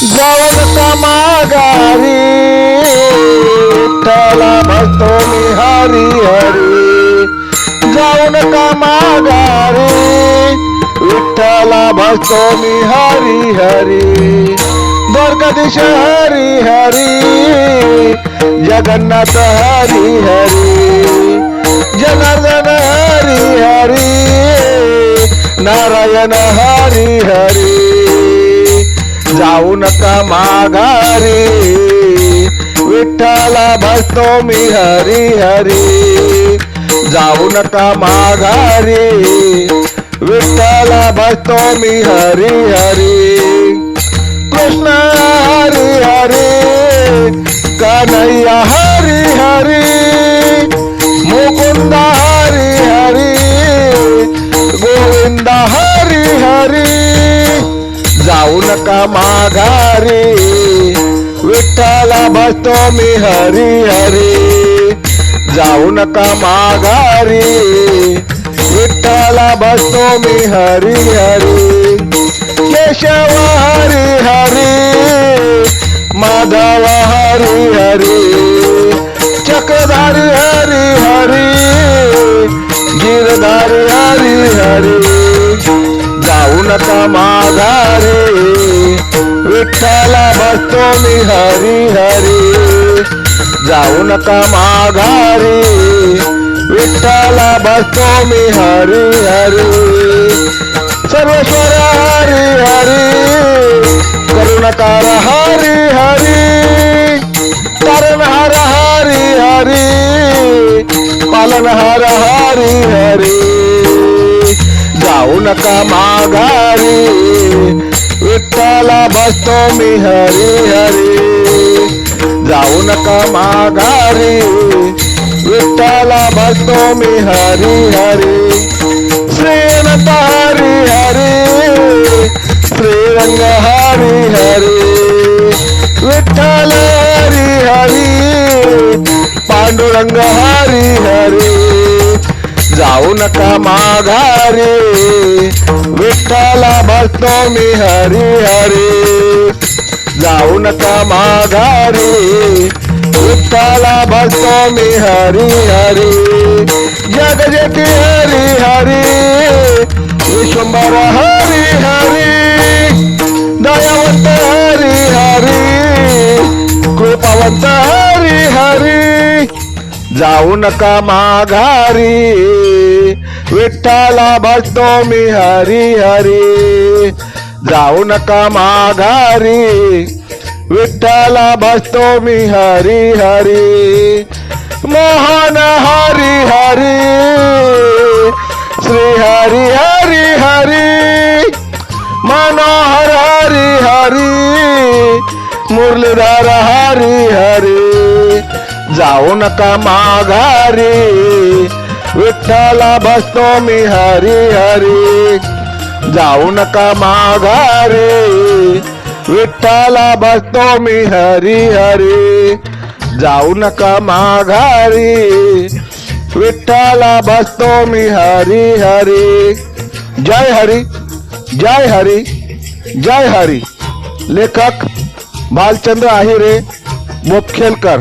नका माघारी विठ्ठला भजतो मी हरी। हरी जाऊ नका माघारी विठ्ठला भजतो मी हरी। हरी द्वारकाधीश हरी हरी, जगन्नाथ हरी हरी। जनार्दन हरी हरी, नारायण हरी हरी। नका माघारी विठ्ठला भजतो मी हरी हरी. जाऊ नका माघारी विठ्ठला भजतो मी हरी हरी. कृष्ण हरी हरी. कन्हैया हरी हरी. जाऊ नका माघारी. विठ्ठला बसतो मी हरी हरी. जाऊ नका माघारी. विठ्ठला बसतो मी हरी हरी. केशव हरी हरी. माधव हरी हरी. माघारी विठ्ठला बसतो मी हरी हरी। जाऊ नका माघारी विठ्ठला बसतो मी हरी हरी। सर्वेश्वर हरी हरी करुणकार हरी हरी। हर हरी हरी पालन हर हरी हरी। माघारी विठ्ठला बसतो मी हरी हरी। जाऊ नका माघारी विठ्ठला बसतो मी हरी हरी। श्रीनत हरी हरी, श्रीरंग हरी हरी। विठ्ठल हरी हरी, पांडुरंग हरी जाऊ नका माघारी विठ्ठला बसतो मी हरी हरी। जाऊ नका माघारी विठ्ठला बसतो मी हरी हरी। जग जेती हरी हरी, विश्वंभर हरी हरी। दयावंत हरी हरी, कृपावंत हरी हरी। जाऊ नका माघारी। विठ्ठला भजतो मी हरी हरी. जाऊ नका माघारी. विठ्ठला भजतो मी हरी हरी. मोहन हरी हरी. श्री हरी हरी हरी. मनोहर हरी हरी. मुरलीधर हरी हरी. जाऊ नका माघारी. विठ्ठला बसतो मी हरी हरी. जाऊ नका माघारी. विठ्ठला बसतो मी हरी हरी. जाऊ नका माघारी. विठ्ठला बसतो मी हरी हरी. जय हरी जय हरी जय हरी. लेखक भालचंद्र आहिरे मुख्यलकर